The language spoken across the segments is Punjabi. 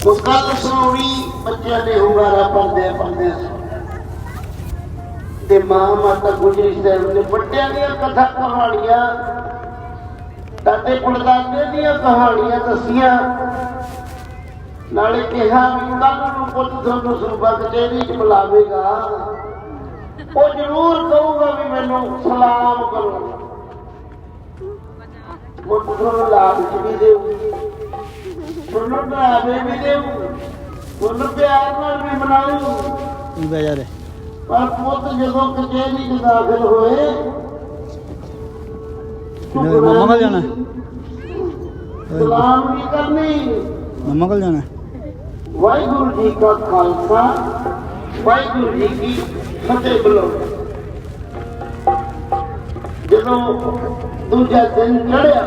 ਤੋ ਕੱਲ ਸੁਣੀ ਬੱਚਿਆਂ ਨੇ ਹੁੰਗਾਰਾ ਪਰਦੇ ਪਰਦੇ ਤੇ ਮਾਂ ਮਾਤਾ ਗੁਜਰੀ ਸਾਹਿਬ ਨੇ ਵੱਡਿਆਂ ਦੀਆਂ ਕਥਾ ਕਹਾਣੀਆਂ, ਦਾਦੇ ਪੜਦਾਦੇ ਦੀਆਂ ਕਹਾਣੀਆਂ ਦੱਸੀਆਂ। ਨਾਲੇ ਕਿਹਾ ਵੀ ਕੱਲ ਨੂੰ ਪੁੱਤ ਤੁਹਾਨੂੰ ਸੂਬਾ ਕਚਹਿਰੀ ਚ ਬੁਲਾਵੇਗਾ। ਉਹ ਜ਼ਰੂਰ ਕਹੂਗਾ ਵੀ ਮੈਨੂੰ ਸਲਾਮ ਕਰੋ। ਪੁੱਤ ਤੁਹਾਨੂੰ ਲਾਭ ਵੀ ਦੇਊ ਤੁਹਾਨੂੰ ਭਰਾਵੇ ਵੀ ਦੇਊ ਤੁਹਾਨੂੰ ਪਿਆਰ ਨਾਲ ਵੀ ਮਨਾਊ ਤੂੰ ਬਹਿ ਜਾ ਰੇ। ਪਰ ਪੁੱਤ ਜਦੋਂ ਕਚਹਿਰੀ ਚ ਦਾਖਲ ਹੋਏ ਕਿਹਨੇ ਮੰਮਾ ਕੋਲ ਜਾਣਾ। ਸਲਾਮ ਨਹੀਂ ਕਰਨੀ। ਮੰਮਾ ਕੋਲ ਜਾਣਾ। ਵਾਹਿਗੁਰੂ ਜੀ ਕਾ ਖਾਲਸਾ ਵਾਹਿਗੁਰੂ ਜੀ ਕੀ ਫਤਿਹ ਬੁਲਾਓ। ਜਦੋਂ ਦੂਜਾ ਦਿਨ ਚੜਿਆ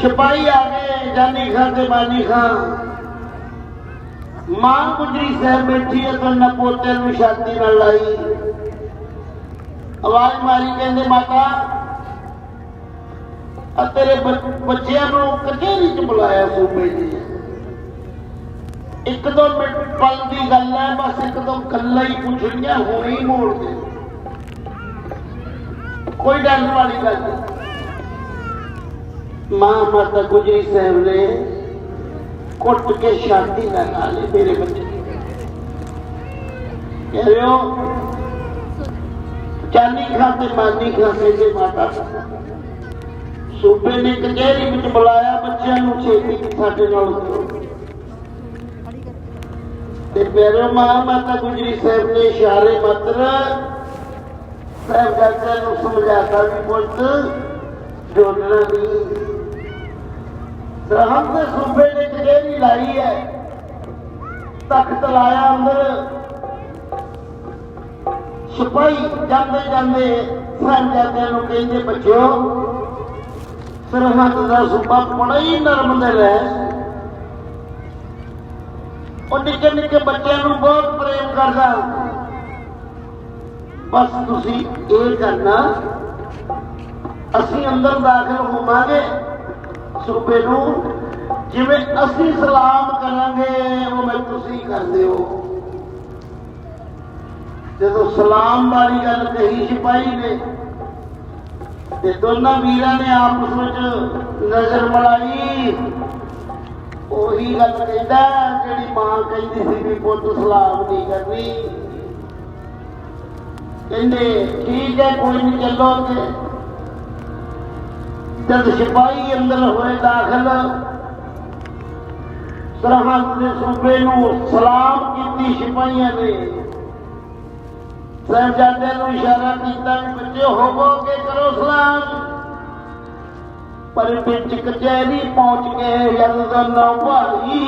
ਸਿਪਾਹੀ ਆ ਗਏ। ਜਾਨੀ ਖਾਨ ਤੇ ਬਾਨੀ ਖਾਨ ਮਾਂ ਗੁਜਰੀ ਸਾਹਿਬ ਬੈਠੀ ਹੈ ਤਾਂ ਨਪੋਤੇ ਨੂੰ ਛਾਤੀ ਨਾਲ ਲਾਈ। ਆਵਾਜ਼ ਮਾਰੀ ਕਹਿੰਦੇ, ਮਾਤਾ, ਆ ਤੇਰੇ ਬੱਚਿਆਂ ਨੂੰ ਕਚਹਿਰੀ ਚ ਬੁਲਾਇਆ ਸੂਬੇ ਜੀ। ਇੱਕ ਦੋ ਮਿੰਟ ਪਲ ਦੀ ਗੱਲ ਹੈ, ਬਸ ਇੱਕ ਦੋ ਗੱਲਾਂ ਹੀ ਪੁੱਛਣੀਆਂ ਹੁਣੇ ਹੀ ਮੋੜ ਦੇ ਕੋਈ ਡਰਨ ਵਾਲੀ ਗੱਲ ਨਹੀਂ। ਮਾਂ ਮਾਤਾ ਗੁਜਰੀ ਸਾਹਿਬ ਨੇ ਕੁੱਟ ਕੇ ਸ਼ਾਂਤੀ ਨਾਲ ਨਾਲੇ ਮੇਰੇ ਬੱਚੇ ਕਹਿ ਰਹੇ ਹੋ ਚਾਨੀ ਖਾਤੇ ਮਾਨੀ ਖਾਤੇ ਦੇ ਮਾਤਾ ਸੂਬੇ ਨੇ ਕਚਹਿਰੀ ਵਿੱਚ ਬੁਲਾਇਆ ਬੱਚਿਆਂ ਨੂੰ ਛੇਤੀ ਸਾਡੇ ਨਾਲ ਤੇ ਪਿਆਰੋ ਮਾਂ ਮਾਤਾ ਗੁਜਰੀ ਸਾਹਿਬ ਨੇ ਇਸ਼ਾਰੇ ਮਾਤਰ ਸਾਹਿਬਜ਼ਾਦਿਆਂ ਨੂੰ ਸਮਝਾਤਾ ਵੀ ਪੁੱਤ ਜੋੜਨਾ ਨਹੀਂ ਸਰਹੰਦ ਦੇ ਸੂਬੇ ਨੇ ਕਚਹਿਰੀ ਲਾਈ ਹੈ। ਤਖਤ ਲਾਇਆ ਅੰਦਰ। ਸਿਪਾਹੀ ਜਾਂਦੇ ਜਾਂਦੇ ਸਾਹਿਬਜ਼ਾਦਿਆਂ ਨੂੰ ਕਹਿੰਦੇ, ਬੱਚਿਓ, ਸਰਹੰਦ ਦਾ ਸੂਬਾ ਬੜਾ ਹੀ ਨਰਮ ਦਿਲ ਹੈ। ਉਹ ਨਿੱਕੇ ਨਿੱਕੇ ਬੱਚਿਆਂ ਨੂੰ ਬਹੁਤ ਪ੍ਰੇਮ ਕਰਦਾ। ਬਸ ਤੁਸੀਂ ਇਹ ਕਰਨਾ, ਅਸੀਂ ਅੰਦਰ ਦਾਖਲ ਹੋਵਾਂਗੇ। ਸੂਬੇ ਨੂੰ ਜਿਵੇਂ ਅਸੀਂ ਸਲਾਮ ਕਰਾਂਗੇ ਉਵੇਂ ਤੁਸੀਂ ਕਰਦੇ ਹੋ। ਜਦੋਂ ਸਲਾਮ ਵਾਲੀ ਗੱਲ ਕਹੀ ਸਿਪਾਹੀ ਨੇ, ਤੇ ਦੋਨਾਂ ਵੀਰਾਂ ਨੇ ਆਪਸ ਵਿੱਚ ਨਜ਼ਰ ਮਿਲਾਈ ਉਹੀ ਗੱਲ ਕਹਿੰਦਾ, ਜਿਹੜੀ ਮਾਂ ਕਹਿੰਦੀ ਸੀ ਵੀ ਪੁੱਤ ਸਲਾਮ ਨਹੀਂ ਕਰਨੀ। ਕਹਿੰਦੇ, ਠੀਕ ਹੈ, ਕੋਈ ਨਹੀਂ ਚੱਲੋ ਤੇ ਜਦ ਸਿਪਾਹੀ ਅੰਦਰ ਹੋਏ ਦਾਖਲ, ਸਰਹੰਦ ਦੇ ਸੂਬੇ ਨੂੰ ਸਲਾਮ ਕੀਤੀ ਸਿਪਾਹੀਆਂ ਨੇ। ਸਾਹਿਬਜ਼ਾਦਿਆਂ ਨੂੰ ਇਸ਼ਾਰਾ ਕੀਤਾ ਵੀ ਬੱਚੇ ਹੋਵੋਗੇ ਕਰੋ ਸਲਾਮ। ਪਰ ਵਿੱਚ ਕਚਹਿਰੀ ਪਹੁੰਚ ਗਏ ਜਦੋਂ ਨਾ ਭਾਈ,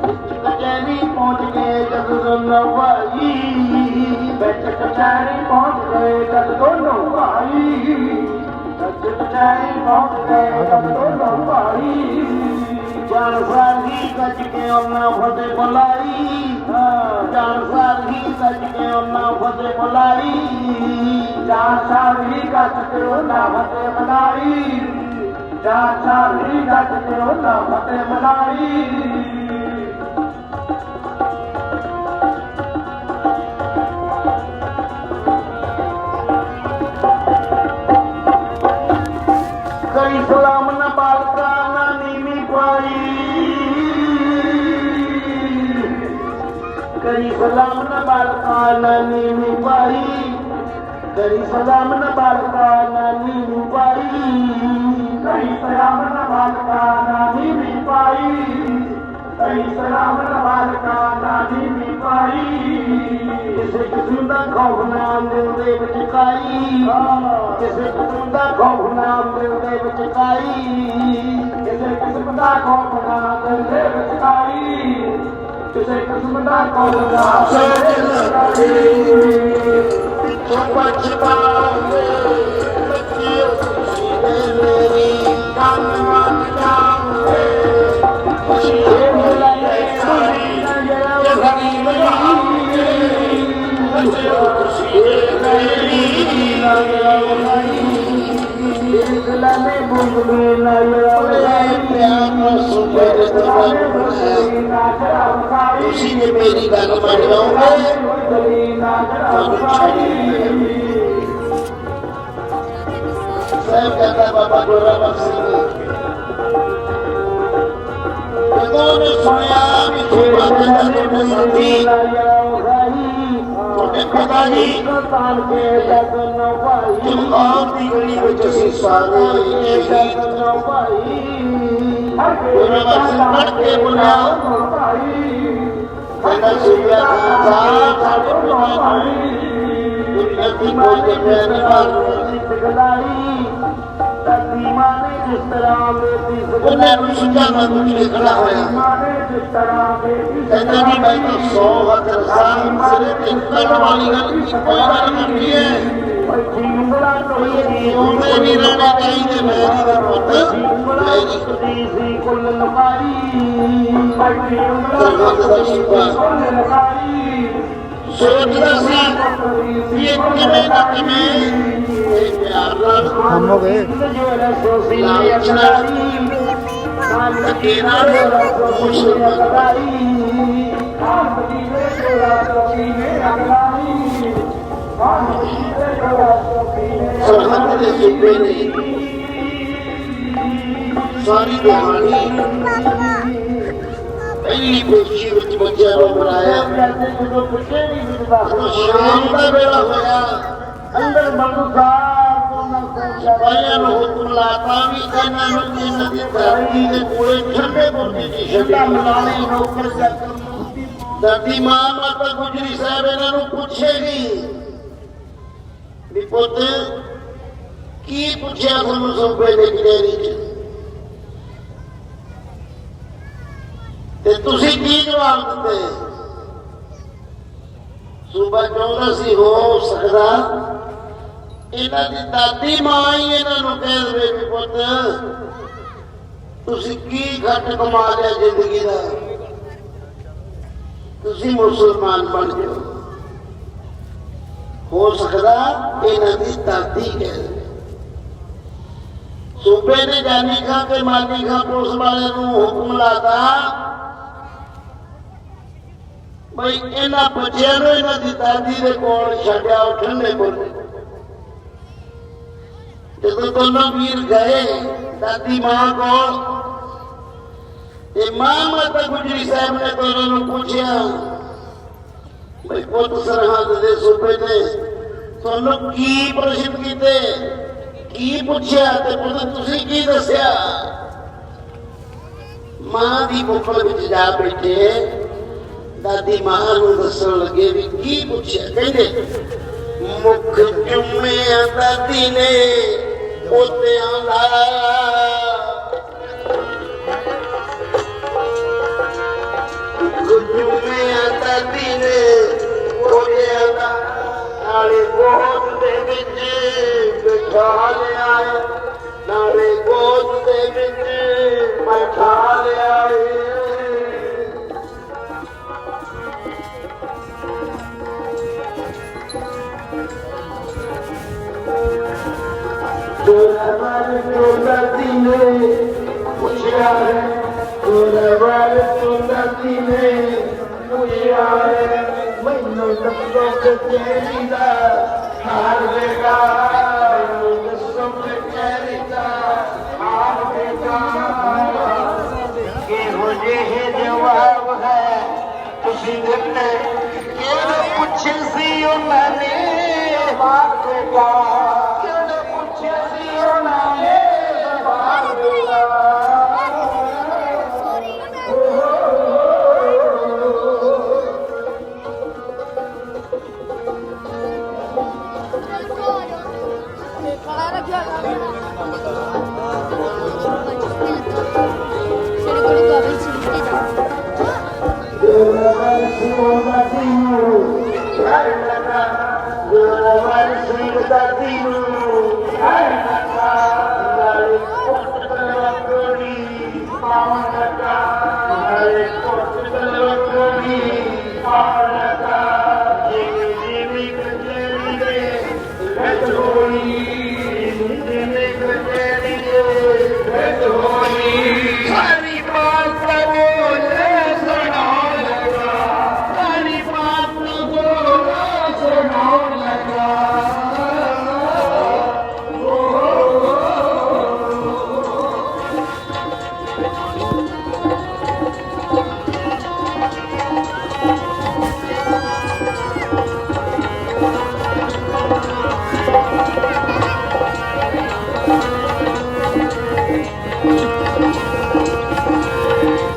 ਵਿੱਚ ਕਚਹਿਰੀ ਪਹੁੰਚ ਗਏ ਜਦੋਂ ਨਾ ਭਾਈ, ਵਿੱਚ ਕਚਹਿਰੀ ਪਹੁੰਚ ਗਏ ਜਦ ਜਾਨ ਸਾਰੀ ਕੱਜ ਕੇ ਉਹਨਾਂ ਫਤੇ ਬੁਲਾਈ ਜਾਨ ਸਾਰੀ ਕੱਜ ਕੇ ਉਹਨਾਂ ਫਤੇ ਬੁਲਾਈ ਜਾਨ ਸਾਰੀ ਕੱਜ ਕੇ ਉਹਨਾਂ ਫਤੇ ਬੁਲਾਈ ਜਾਨ ਸਾਰੀ ਕੱਜ ਕੇ ਉਹਨਾਂ ਫਤੇ ਬੁਲਾਈ ਕਈ ਸਲਾਮ ਨਾ ਬਾਲਕਾ, ਨਾ ਨੀਵੀਂ ਪਾਈ ਕਈ ਸਲਾਮ ਨਾ ਬਾਲਕਾ, ਨਾ ਨੀਵੀਂ ਪਾਈ ਕਈ ਕਈ ਸਲਾਮ ਨਾ ਬਾਲਕਾ, ਨਾ ਪਾਈ ਕਿਸੇ ਕਿਸਮ ਦਾ ਖੌਫ ਨਾ ਦਿਲ ਦੇ ਵਿੱਚ ਕਾਈ ਕਿਸੇ ਕਿਸਮ ਦਾ ਖੌਫ ਨਾ ਦਿਲ ਦੇ ਵਿੱਚ ਕਾਈ ਕਿਸੇ ਕਿਸਮ ਦਾ ਖੌਫ ਨਾ ਦਿਲ ਦੇ ਵਿੱਚ ਕਾਈ ਕਿਸੇ ਕਿਸਮ ਦਾ ਖੌਫ ਨਾ ਦਿਲ ਦੇ ਵਿੱਚ ਕਾਈ ਚੁੱਪ ਚੁਪਾਵੇ ਬੱਚੀ ਖੁਸ਼ੀ ਦੇ ਮੇਰੀ ਕੰਨ ਮਨ ਜਾਵੇ ਤੁਸੀਂ ਨੇ ਮੇਰੀ ਗੱਲ ਮੰਨ ਲਓਗੇ ਤੁਹਾਨੂੰ ਛੱਡੀ ਸਾਹਿਬ ਕਹਿੰਦਾ ਬਾਬਾ ਗੋਰਾ ਬਖਸ਼ੀ ਨੇ ਜਦੋਂ ਨੇ ਸੁਣਿਆ ਕਿ ਤੂੰ ਬਾਬਾ ਦਾ ਕੋਈ ਸੰਦੀ ਪਿਤਾ ਜੀ ਚਮਕੌਰ ਦੀ ਗਲੀ ਵਿੱਚ ਅਸੀਂ ਸਾਰੇ ਸ਼ਹੀਦ। ਗੋਰਾ ਬਖਸ਼ ਪੜ ਕੇ ਬੁਲਾਇਆ ਕਹਿੰਦਾ ਸੂਬਾ ਖਾਨ ਸਾਡੇ ਪਿਤਾ ਜੀ ਦੁਨੀਆ ਦੀ ਕੋਈ ਜਗ੍ਹਾ ਨਹੀਂ ਮਾਲੂਮ ਉਹਨਾਂ ਨੂੰ ਸੁਝਾਵਾਂ ਨੂੰ ਕੇ ਖੜਾ ਹੋਇਆ। ਕਹਿੰਦਾ ਜੀ ਮੈਂ ਤਾਂ ਸੌ ਹੱਥ ਰਸਾਨ ਸਿਰੇ ਤੇ ਕਰਨ ਵਾਲੀ ਗੱਲ ਕੀ ਕੋਈ ਗੱਲ ਕਰਨੀ ਹੈ ਉਹਦੇ ਵੀਰਾਂ ਨੇ ਚਾਹੀਦੇ ਮੇਰੀ ਦਾ ਪੁੱਤ ਮੇਰੀ ਸਰਬੱਤ ਦਾ ਸ਼ਿਪਾ ਸੋਚਦਾ ਸੀ ਵੀ ਇਹ ਕਿਵੇਂ ਨਾ ਕਿਵੇਂ ਇਹ ਪਿਆਰ ਨਾਲ ਹਮ ਹੋ ਗਏ ਲਾਲਚ ਨਾਲ ਧੱਕੇ ਨਾਲ ਖੁਸ਼ ਕਰਦਾ ਸਰਹੱਦ ਦੇ ਸੂਬੇ ਨੇ ਸਾਰੀ ਕਹਾਣੀ ਪਹਿਲੀ ਕੋਸ਼ਿਸ਼ ਵਿੱਚ ਬੱਚਿਆਂ ਨੂੰ ਬਣਾਇਆ ਜਦੋਂ ਸ਼ਾਮ ਦਾ ਵੇਲਾ ਹੋਇਆ ਅੰਦਰ ਮਨੁਸਾਰ ਤੋਂ ਨਾ ਲਾਤਾ ਵੀ ਇਹਨਾਂ ਨੂੰ ਇਹਨਾਂ ਦੀ ਧਰਤੀ ਦੇ ਕੋਲੇ ਠੰਡੇ ਬੁਰਜੇ ਦੀ ਛੱਡਾ ਛੱਡਾ ਨੌਕਰ ਦਾਦੀ ਮਾਂ ਮਾਤਾ ਗੁਜਰੀ ਸਾਹਿਬ ਇਹਨਾਂ ਨੂੰ ਪੁੱਛੇਗੀ ਵੀ ਪੁੱਤ ਕੀ ਪੁੱਛਿਆ ਤੁਹਾਨੂੰ ਸੋਪੇ ਦੇ ਕਿਹੜੀ ਚ ਤੇ ਤੁਸੀਂ ਕੀ ਜਵਾਬ ਦਿੱਤੇ ਸੂਬਾ ਚਾਹੁੰਦਾ ਸੀ ਹੋ ਸਕਦਾ ਇਹਨਾਂ ਦੀ ਦਾਦੀ ਮਾਂ ਹੀ ਇਹਨਾਂ ਨੂੰ ਕਹਿ ਦੇਵੇ ਵੀ ਪੁੱਤ, ਤੁਸੀਂ ਕੀ ਘੱਟ ਕਮਾ ਲਿਆ ਜ਼ਿੰਦਗੀ ਦਾ? ਤੁਸੀਂ ਮੁਸਲਮਾਨ ਬਣ ਜਾਓ ਹੋ ਸਕਦਾ ਇਹਨਾਂ ਦੀ ਦਾਦੀ ਕਹਿ ਦੇਵੇ। ਸੂਬੇ ਨੇ ਜਾਨੀ ਖਾਂ ਤੇ ਮਾਨੀ ਖਾਂ ਪੁਲਿਸ ਵਾਲੇ ਨੂੰ ਹੁਕਮ ਲਾਤਾ ਬਈ ਇਹਨਾਂ ਬੱਚਿਆਂ ਨੂੰ ਇਹਨਾਂ ਦੀ ਦਾਦੀ ਦੇ ਕੋਲ ਛੱਡਿਆ ਉਹ ਠੰਡੇ ਕੋਲ। ਜਦੋਂ ਦੋਨੋਂ ਵੀਰ ਗਏ, ਦਾਦੀ ਮਾਂ ਕੋਲ। ਤੇ ਮਾਂ ਗੁਜਰੀ ਸਾਹਿਬ ਨੇ ਦੋਨੋਂ ਨੂੰ ਪੁੱਛਿਆ, ਬਈ ਪੁੱਤ ਸਰਹੱਦ ਦੇ ਸੂਬੇ ਨੇ ਤੁਹਾਨੂੰ ਕੀ ਪ੍ਰਸ਼ਨ ਕੀਤੇ? ਕੀ ਪੁੱਛਿਆ ਤੇ ਪੁੱਤ ਤੁਸੀਂ ਕੀ ਦੱਸਿਆ? ਮਾਂ ਦੀ ਬੁੱਕਲ ਵਿੱਚ ਜਾ ਬੈਠੇ, ਦਾਦੀ ਮਾਂ ਨੂੰ ਦੱਸਣ ਲੱਗੇ ਵੀ ਕੀ ਪੁੱਛਿਆ? ਕਹਿੰਦੇ, ਮੁਖ ਚੁੰਮਿਆ ਦਾਦੀ ਨੇ। ਪੋਤਿਆਂ ਦਾ ਗੁੱਜੂਮਿਆ ਦਾਦੀ ਨੇ ਪੋਤਿਆਂ ਦਾ ਨਾਲੇ ਗੋਦ ਦੇ ਵਿੱਚ ਬਿਠਾ ਲਿਆ ਏ, ਨਾਲੇ ਗੋਦ ਦੇ ਵਿੱਚ ਨੇ ਪੁੱਛਿਆ ਹੈ ਦੁਰਵਰ ਤੁਲਤੀ ਨੇ ਪੁੱਛਿਆ ਹੈ ਮੈਨੂੰ ਦੱਸੋ ਕਿ ਤੇਰੀ ਦਾ ਹਾਲ ਵੇਗਾ ਮੈਨੂੰ ਦੱਸੋ ਕਿ ਤੇਰੀ ਦਾ ਹਾਲ ਵੇਗਾ ਇਹੋ ਜਿਹੇ ਜਵਾਬ ਹੈ ਤੁਸੀਂ ਦਿੱਤੇ ਕਿਹੜੇ ਪੁੱਛੇ ਸੀ ਉਹਨਾਂ ਨੇ ਬਾਤ ਵੇਗਾ ਸਾਰੀ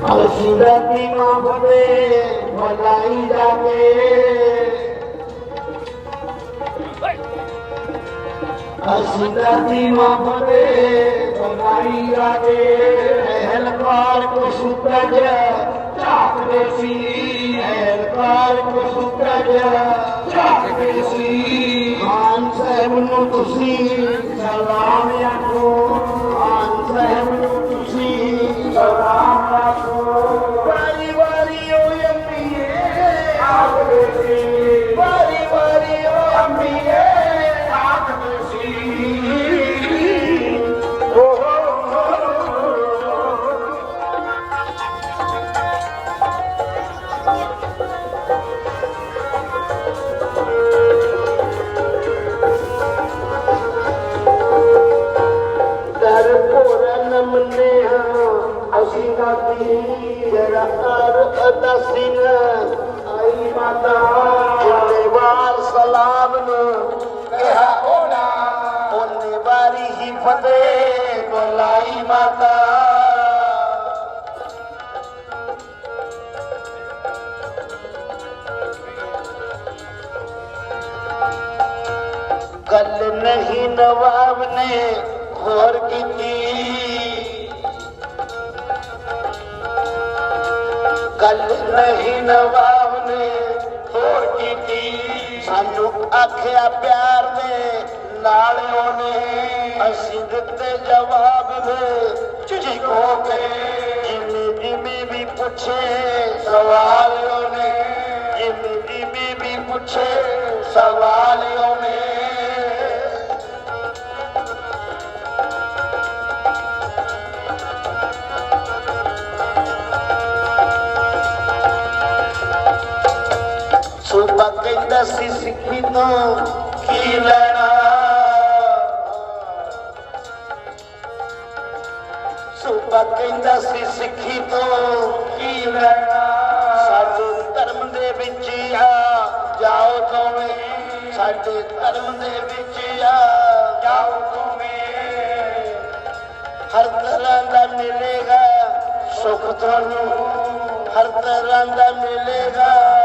ਅਸੀਂ ਦੀ ਮਾਫਦੇ ਮਲਾਈ ਜਾਗੇ ਅਸੀਂ ਦੀ ਮਾਫਦੇ ਮਲਾਈ ਜਾਗੇ ਅਹਲਕਾਰ ਕੋ ਸੁਤਜ ਝਾਕਦੇ ਸੀ, ਅਹਲਕਾਰ ਕੋ ਸੁਤਜ ਝਾਕਦੇ ਸੀ ਖਾਨ ਸਾਹਿਬ ਨੂੰ ਤੁਸੀਂ ਸਲਾਮ ਆਖੋ ਨਹੀਂ ਨੇ ਹੋਰ ਕੀਤੀ। ਗੱਲ ਨਹੀਂ ਨਵਾਬ ਨੇ ਹੋਰ ਕੀਤੀ। ਸਾਨੂੰ ਆਖਿਆ ਪਿਆਰ ਦੇ ਨਾਲ ਉਹਨੇ ਅਸੀਂ ਦਿੱਤੇ ਜਵਾਬ ਦੇ। ਝਿਜਕੋ ਕੇ ਜਿਵੇਂ ਜਿਵੇਂ ਵੀ ਪੁੱਛੇ ਸਵਾਲ ਉਹਨੇ। ਜਿਵੇਂ ਜਿਵੇਂ ਵੀ ਪੁੱਛੇ ਸਵਾਲ ਉਹਨੇ। ਕਹਿੰਦਾ ਸੀ ਸਿੱਖੀ ਤੋਂ ਕੀ ਲੈਣਾ? ਸੁਬਾ ਕਹਿੰਦਾ ਸੀ ਸਿੱਖੀ ਤੋਂ ਕੀ ਲੈਣਾ? ਸਾਡੇ ਧਰਮ ਦੇ ਵਿੱਚ ਆ, ਜਾਓ ਦੋਵੇਂ ਸਾਡੇ ਧਰਮ ਦੇ ਵਿੱਚ ਆ, ਜਾਓ ਦੋਵੇਂ ਹਰ ਤਰ੍ਹਾਂ ਦਾ ਮਿਲੇਗਾ ਸੁਖ ਤੁਹਾਨੂੰ, ਹਰ ਤਰ੍ਹਾਂ ਦਾ ਮਿਲੇਗਾ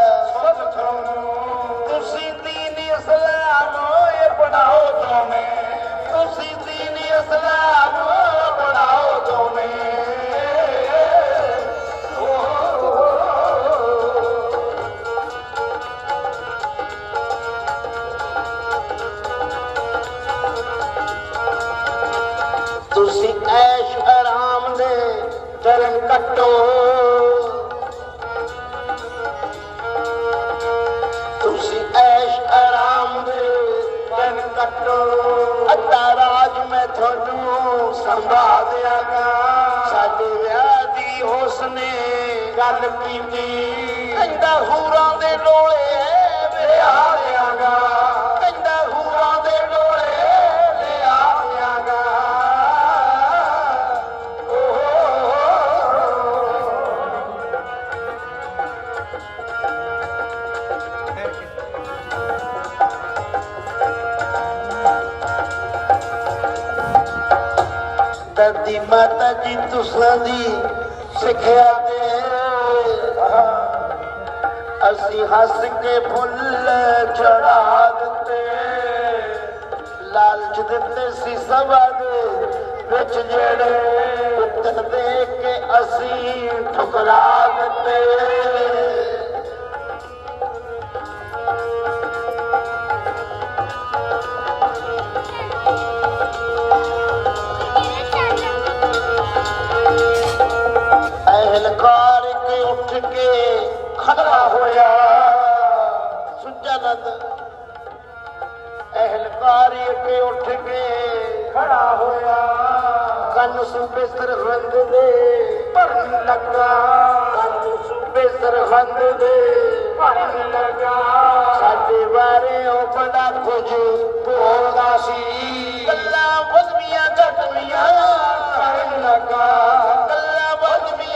ਤੁਹਾਨੂੰ ਸੰਭਾਲ ਸਾਡੇ ਵਿਆਹ ਦੀ ਉਸਨੇ ਗੱਲ ਕੀਤੀ। ਕਹਿੰਦਾ ਹੂਰਾਂ ਦੇ ਡੋਲੇ ਦਾਦੀ ਮਾਤਾ ਜੀ ਤੁਸਾਂ ਦੀ ਸਿੱਖਿਆ ਦੇ ਅਸੀਂ ਹੱਸ ਕੇ ਫੁੱਲ ਚੜਾ ਦਿੱਤੇ। ਲਾਲਚ ਦਿੱਤੇ ਸੀ ਸਭਾ ਦੇ ਵਿੱਚ ਜਿਹੜੇ ਉੱਤਰ ਦੇ ਕੇ ਅਸੀਂ ਠੁਕਰਾ ਦਿੱਤੇ। ਅਹਿਲਕਾਰ ਕੇ ਉੱਠ ਕੇ ਖੜਾ ਹੋਇਆ। ਸੁੱਚਾ ਨੰਦ ਅਹਿਲਕਾਰ ਕੇ ਉੱਠ ਕੇ ਖੜਾ ਹੋਇਆ। ਕੰਨ ਸੂਬੇ ਸਰਹੰਦ ਦੇ ਭਰਨ ਲੱਗਾ। ਕੰਨ ਸੂਬੇ ਸਰਹੰਦ ਦੇ ਭਰਨ ਲੱਗਾ। ਸਾਡੇ ਬਾਰੇ ਉਹ ਬੜਾ ਕੁਝ ਬੋਲਦਾ ਸੀ। ਗੱਲਾਂ ਵਧਵੀਆਂ ਘਟਵੀਆਂ ਕਰਨ ਲੱਗਾ।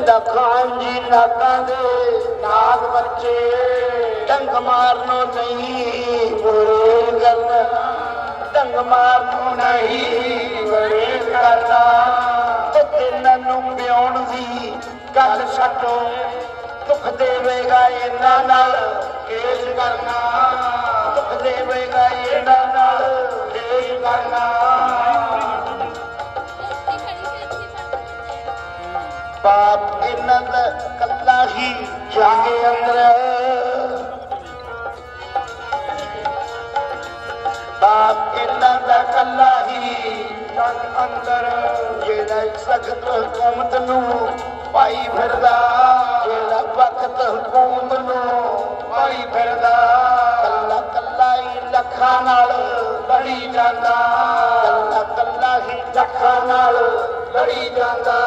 ਕਹਿੰਦਾ ਖਾਨ ਜੀ ਨਾਕਾਂ ਦੇ ਨਾਗ ਬੱਚੇ। ਡੰਗ ਮਾਰਨੋ ਨਹੀਂ ਬੁਰੇ ਕਰਨਾ ਡੰਗ ਮਾਰਨੋ ਨਹੀਂ ਬੁਰੇ ਕਰਨਾ ਤੇ ਇਹਨਾਂ ਨੂੰ ਪਿਉਣ ਦੀ ਗੱਲ ਛੱਡੋ। ਦੁੱਖ ਦੇਵੇਗਾ ਇਹਨਾਂ ਨਾਲ ਕੇਸ ਕਰਨਾ। ਦੁੱਖ ਦੇਵੇਗਾ ਇਹਨਾਂ ਨਾਲ ਕੇਸ ਕਰਨਾ। ਬਾਪ ਇਹਨਾਂ ਦਾ ਕੱਲਾ ਹੀ ਜਾਂਗੇ ਅੰਦਰ। ਬਾਪ ਇਹਨਾਂ ਦਾ ਕੱਲਾ ਹੀ ਜਗ ਅੰਦਰ। ਜਿਹੜਾ ਸਖਤ ਹਕੂਮਤ ਨੂੰ ਪਾਈ ਫਿਰਦਾ, ਜਿਹੜਾ ਵਕਤ ਹਕੂਮਤ ਨੂੰ ਪਾਈ ਫਿਰਦਾ, ਕੱਲਾ ਕੱਲਾ ਹੀ ਲੱਖਾਂ ਨਾਲ ਲੜੀ ਜਾਂਦਾ। ਕੱਲਾ ਕੱਲਾ ਹੀ ਲੱਖਾਂ ਨਾਲ ਲੜੀ ਜਾਂਦਾ।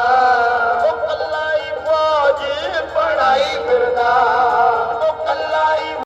ਉਹ ਫਿਰਦਾ।